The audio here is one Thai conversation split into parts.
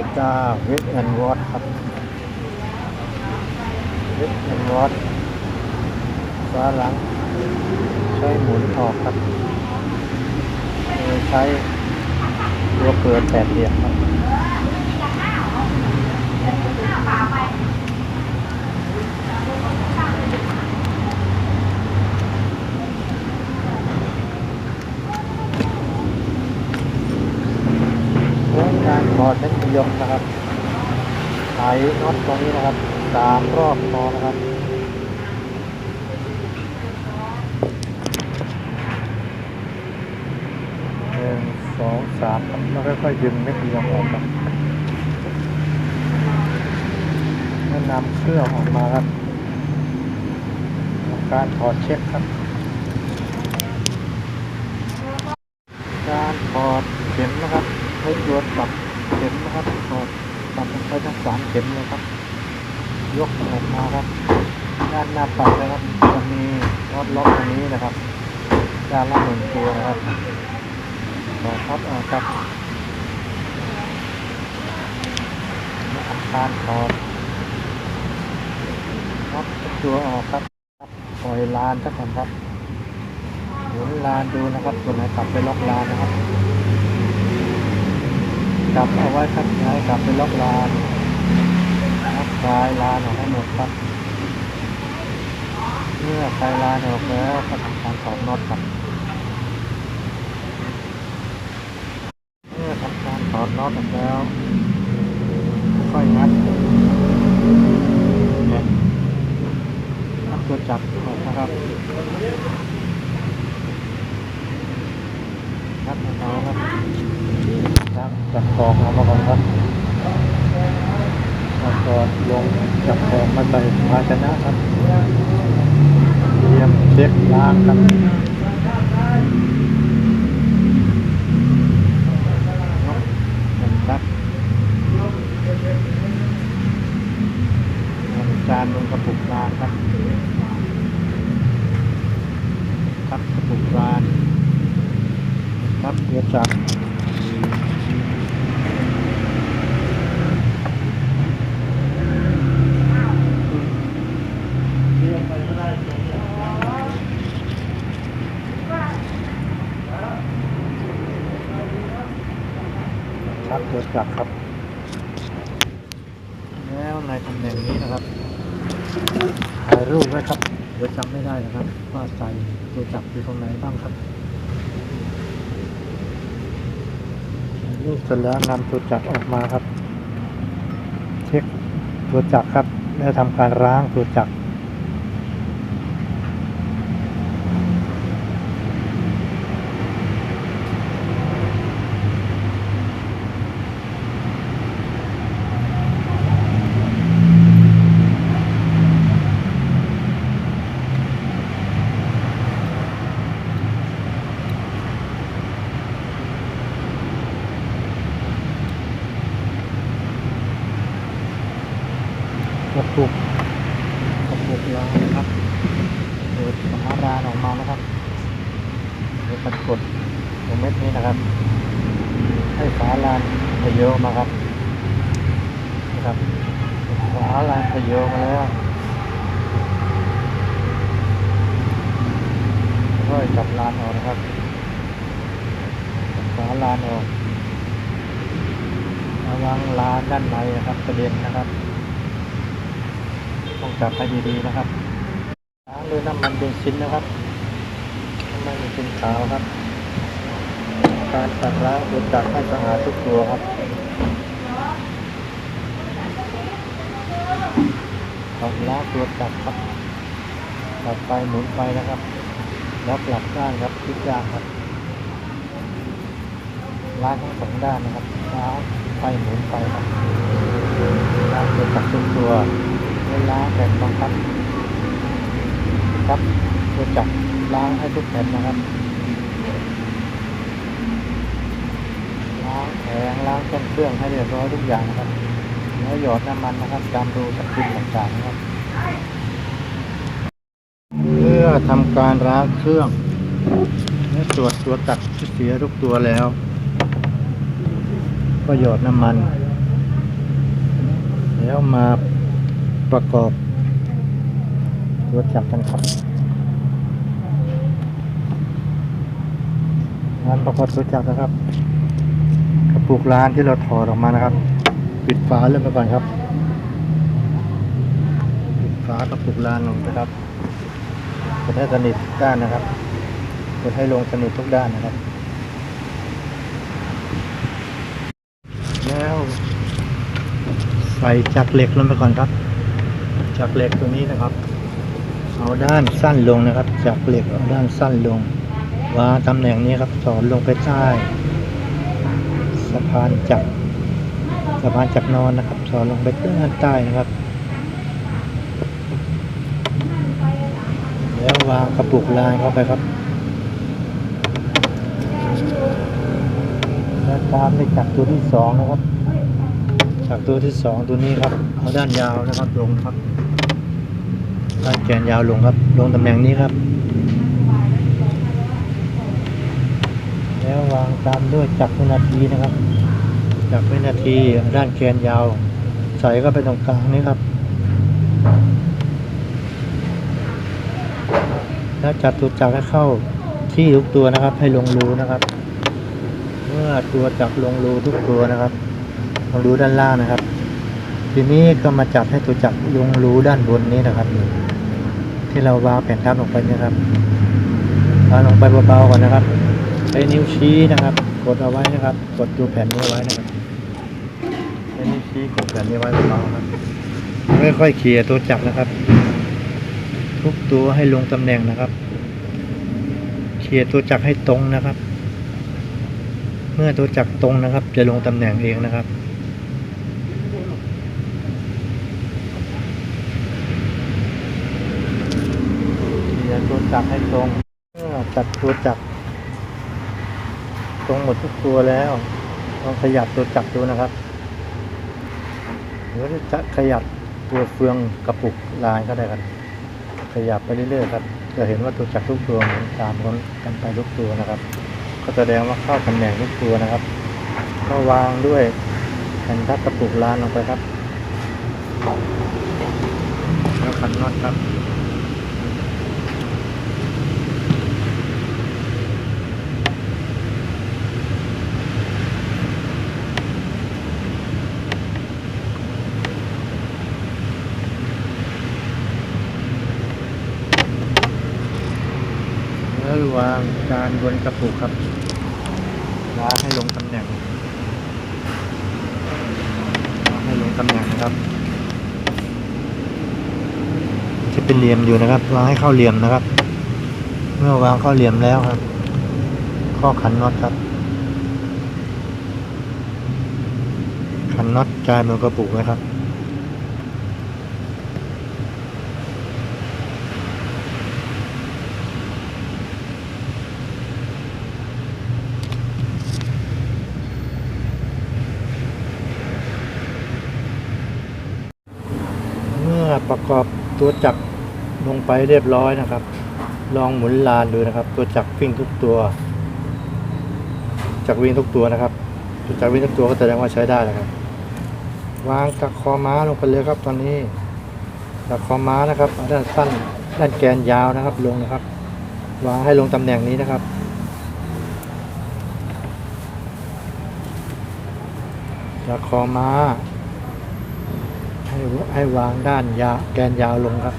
ริกาเวทแอนวอตครับเวทแอนวอตฝาหลัง ใช้หมุนออกครับ ใช้ตัวเปิดแปดเหลี่ยมครับโค้งกา รอดเม็ดยมนะครับไขน็อตตรงนี้นะครับสามรอบพอนะครับหนึ่งสองสามครับแล้วค่อยๆดึงเม็ดเดียวออกครับเมื่อนำเครื่องออกมาครับการถอดเช็คครับ การถอดเข็มนะครับให้ตัวปรับ นะครับถอดปรับลงไปทั้งสามเข็มเลยครับ ยกออกมาครับด้านหน้าปัดนะครับจะมีน็อตล็อกตรงนี้นะครับด้านละหนึ่งตัวนะครับขอพับออกครับการถอดพับตัวออกครับปล่อยลานสักก่อนครับหมุนลานดูนะครับตัวไหนกลับไปล็อกลานนะครับ กลับเอาไว้ครับย้ายกลับไปล็อกลานล็อกคลายลานออกให้หมดครับเมื่อคลายลานออกแล้วก็ทำการถอดน็อตครับเมื่อทำการถอดน็อตออกแล้วค่อยงัดเนี่ยงัดตัวจับออกนะครับงัดออาครับ จับจับกองเอามาก่อนครับแล้วก็ลงจับของมาใส่ภาชนะครับเตรียมเช็คล้างครับทำจานลงกระปุกรานครับครับกระปุกรานครับเดี๋ยวจับครับเดี๋ยวจับครับ แล้วในตำแหน่งนี้นะครับถ่ายรูปไว้ครับ เดี๋ยวจำไม่ได้นะครับ ว่าใส่ตัวจับอยู่ตรงไหนบ้างครับถ่าย รูปเสร็จแล้วนำตัวจักรออกมาครับ เช็คตัวจักรครับ แล้วทำการล้างตัวจักรกระปุกกระปุกล้างนะครับเปิดฝารานออกมานะครับเดี๋ยวกดตรงเม็ดนี้นะครับ ให้ฝาลานทะเยอออกมาครับนะครับฝาลานทะเยอออกมาแล้วค่ อยจับลานออกนะครับจับฝาลานออกระวังลานด้านในนะครับกระเด็นนะครับ ต้องจับให้ดีๆนะครับล้างด้วยน้ำมันเบนซินนะครับน้ำมันเบนซินขาวครับ การตัดล้างตัวจักรให้สะอาดทุกตัวครับตัดล้างตัวจักรครับตัดไปหมุนไปนะครับ ล้วกหลับด้านครับพลิกด้านครับล้างทั้งสองด้านนะครับล้างไปหมุนไปครับล้างตัวจักรทุกตัวเวลาแผ่นบังคับครับตัวจับล้างให้ทุกแผ่นนะครับล้างแผงล้างเครื่องเครื่องให้เรียบร้อยทุกอย่างนะครับแล้วหยอดน้ำมันนะครับตามรูสกินต่างๆนะครับ อทำการล้างเครื่องและตรวจตัวตัดที่เสียทุกตัวแล้ว ก็หยอดน้ำมัน แล้วมาประกอบตัวจักกันครับงานประกอบตัวจักนะครับกระปุกร้านที่เราถอดออกมานะครับ ปิดฝาเริ่มไปก่อนครับ ปิดฝากระปุกร้านลงนะครับ ดให้สนิทด้านนะครับกดให้ลงสนิททุกด้านนะครับ แล้ว ใส่จักรเหล็กลงไปก่อนครับ จักรเหล็กตัวนี้นะครับ เอาด้านสั้นลงนะครับ จักรเหล็กเอาด้านสั้นลงวางตำแหน่งนี้ครับ สอนลงไปใต้สะพานจักรสะพานจักรนอนนะครับ สอนลงไปด้านใต้นะครับ แล้ววางกระปุกลายเข้าไปครับแล้วตามด้วยจักรตัวที่สองนะครับจักรตัวที่สองตัวนี้ครับเอาด้านยาวนะครับลงครับด้านแกนยาวลงครับ ลงตำแหน่งนี้ครับ แล้ววางตามด้วยจักรวินาทีนะครับจักรวินาทีด้านแกนยาว ใส่เข้าไปตรงกลางนี้ครับ แล้วจับตัวจักรให้เข้าที่ทุกตัวนะครับ ให้ลงรูนะครับ เมื่อตัวจักรลงรูทุกตัวนะครับลงรูด้านล่างนะครับ ทีนี้ก็มาจับให้ตัวจักรลงรูด้านบนนี้นะครับ ที่เราวางแผ่นทับลงไปนี่ครับวางลงไปเบาๆก่อนนะครับใช้นิ้วชี้นะครับ กดเอาไว้นะครับ กดดูแผ่นนี้ไว้นะครับใช้นิ้วชี้กดแผ่นนี้ไว้เบาๆครับค่อยๆเขี่ยตัวจักรนะครับ ทุกตัวให้ลงตำแหน่งนะครับเขี่ยตัวจักรให้ตรงนะครับ เมื่อตัวจักรตรงนะครับ จะลงตำแหน่งเองนะครับเขี่ยตัวจักรให้ตรงเมื่อจัดตัวจักรตรงหมดทุกตัวแล้วลองขยับตัวจักรดูนะครับหรือจะขยับตัวเฟืองกระปุกลายก็ได้ครับ ขยับไปเรื่อยๆครับ จะเห็นว่าตัวจักรทุกตัวมันตามกันไปทุกตัวนะครับ ก็แสดงว่าเข้าตำแหน่งทุกตัวนะครับ ก็วางด้วยแผ่นทับกระปุกลานลงไปครับ แล้วขันน็อตครับ วางการบนกระปุกครับวางให้ลงตำแหน่งวางให้ลงตำแหน่งนะครับจะเป็นเหลี่ยมอยู่นะครับวางให้เข้าเหลี่ยมนะครับ เมื่อวางเข้าเหลี่ยมแล้วครับ ข้อขันน็อตครับ ขันน็อตจายบนกระปุกไว้ครับ เมื่อ ประกอบตัวจักรลงไปเรียบร้อยนะครับ ลองหมุนลานดูนะครับ ตัวจักรวิ่งทุกตัว จักรวิ่งทุกตัวนะครับตัวจักรวิ่งทุกตัวก็แสดงว่าใช้ได้นะครับ วางตักคอม้าลงไปเลยครับ ตอนนี้ตักคอม้านะครับด้านสั้นด้านแกนยาวนะครับลงนะครับ วางให้ลงตำแหน่งนี้นะครับตักคอม้า ให้ให้วางด้านยาแกนยาวลงครับ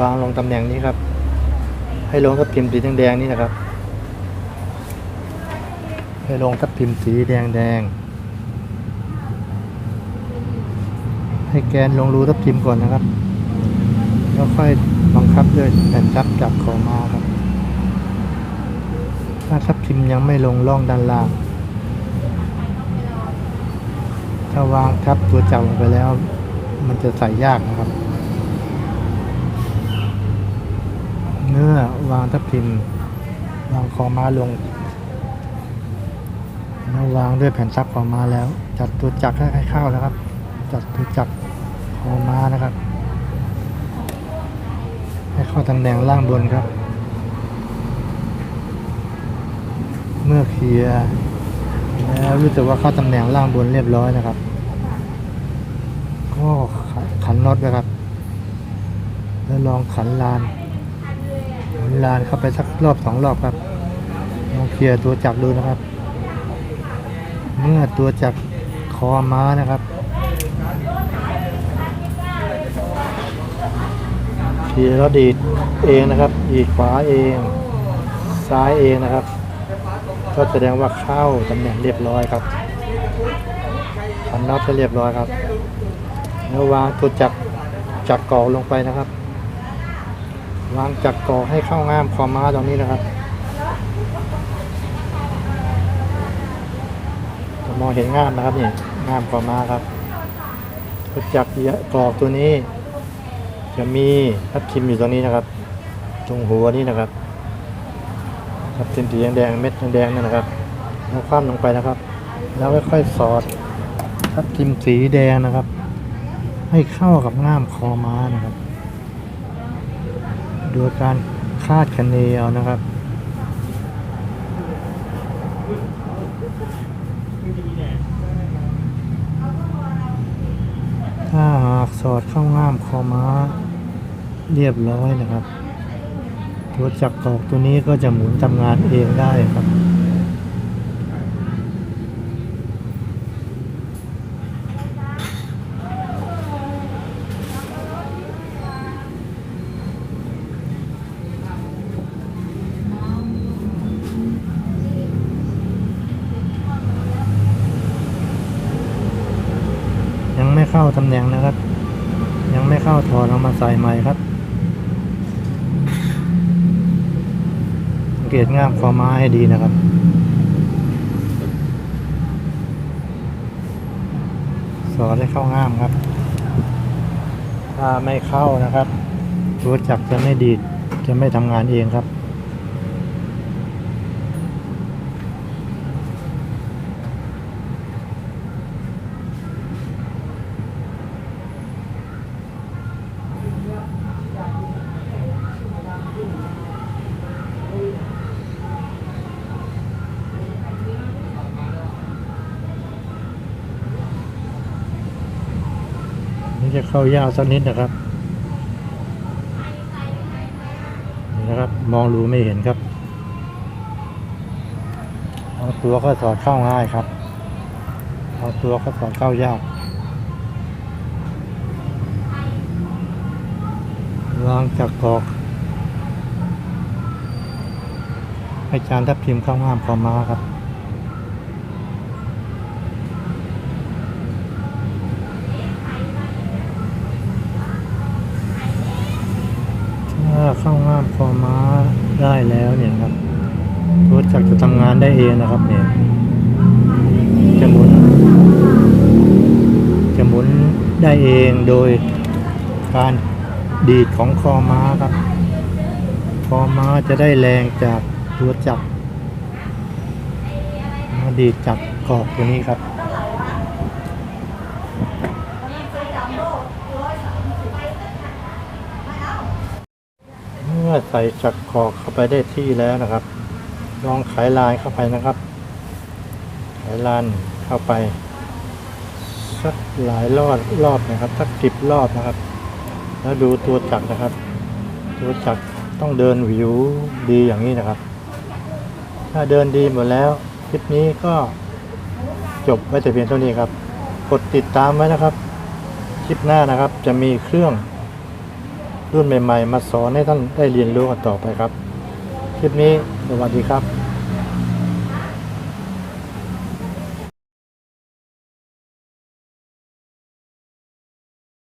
วางลงตำแหน่งนี้ครับ ให้ลงทับพิมพ์สีแดงๆนี่นะครับ ให้ลงทับพิมพ์สีแดงๆให้แกนลงรูทับพิมพ์ก่อนนะครับ แล้วค่อยบังคับด้วยแผ่นทับจับขอมาครับ ถ้าทับพิมพ์ยังไม่ลงล่องด้านล่างถ้าวางทับตัวจับลงไปแล้ว มันจะใส่ยากนะครับเมื่อวางทับพิมวางคอม้าลงแล้ววางด้วยแผ่นซับคอม้าแล้ว จัดตัวจักรให้เข้านะครับ จัดตัวจักรคอม้านะครับ ให้เข้าตำแหน่งล่างบนครับ เมื่อเคลียร์แล้วรู้สึกว่าเข้าตำแหน่งล่างบนเรียบร้อยนะครับก็ ขันน็อตนะครับ แล้วลองขันลานวนลานเข้าไปสักรอบสองรอบครับลองเคลียร์ตัวจักรดูนะครับ เมื่อตัวจักรคอม้านะครับทีแล้วดีดเองนะครับดีดขวาเอง ซ้ายเองนะครับ ก็แสดงว่าเข้าตำแหน่งเรียบร้อยครับขันน็อตจะเรียบร้อยครับ แล้ววางตัวจักจักรกอกลงไปนะครับ วางจักรกอกให้เข้าง่ามคอม้าตรงนี้นะครับจะมองเห็นง่ามนะครับนี่ง่ามคอม้าครับตัวจักรกอกตัวนี้ จะมีทับทิมอยู่ตรงนี้นะครับ ตรงหัวนี้นะครับทับทิมสีแดงเม็ดแดงนั่นนะครับแล้วคว่ำลงไปนะครับ แล้วค่อยๆสอดทับทิมสีแดงนะครับ ให้เข้ากับง่ามคอม้านะครับ โดยการคาดคะเนเอานะครับ ถ้าหากสอดเข้าง่ามคอม้า เรียบร้อยนะครับ ตัวจักรกอกตัวนี้ก็จะหมุนทำงานเองได้ครับ ยังไม่เข้า ตำแหน่งนะครับ ยังไม่เข้าถอดเอามาใส่ใหม่ครับสังเกตง่ามคอม้าให้ดีนะครับสอดให้เข้าง่ามครับ ถ้าไม่เข้านะครับตัวจักจะไม่ดีดจะไม่ทำงานเองครับ จะเข้ายาวสักนิดนะครับนี่นะครับ มองรูไม่เห็นครับเอาตัวก็สอดเข้าง่ายครับเอาตัวก็สอดเข้ายากวางจากกอกให้จานทับทิมเข้าง่ามคอม้าครับ ถ้าเข้าง่ามคอม้าได้แล้วเนี่ยครับรถจักรจะทำงานได้เองนะครับเนี่ยจะหมุน จะหมุนได้เองโดยการดีดของคอม้าครับ คอม้าจะได้แรงจากตัวจักรมาดีดจักรกอกตัวนี้ครับ มื่อใส่จักรกอกเข้าไปได้ที่แล้วนะครับ ลองไขลายเข้าไปนะครับ ไขลานเข้าไป สักหลายรอบรอบนะครับสักสิบรอบนะครับ แล้วดูตัวจักรนะครับ ตัวจักรต้องเดินวิวดีอย่างนี้นะครับ ถ้าเดินดีหมดแล้วคลิปนี้ก็จบไว้แต่เพียงเท่านี้ครับ กดติดตามไว้นะครับ คลิปหน้านะครับจะมีเครื่อง รุ่นใหม่ ๆ มาสอนให้ท่านได้เรียนรู้กันต่อไปครับ คลิปนี้สวัสดีครับ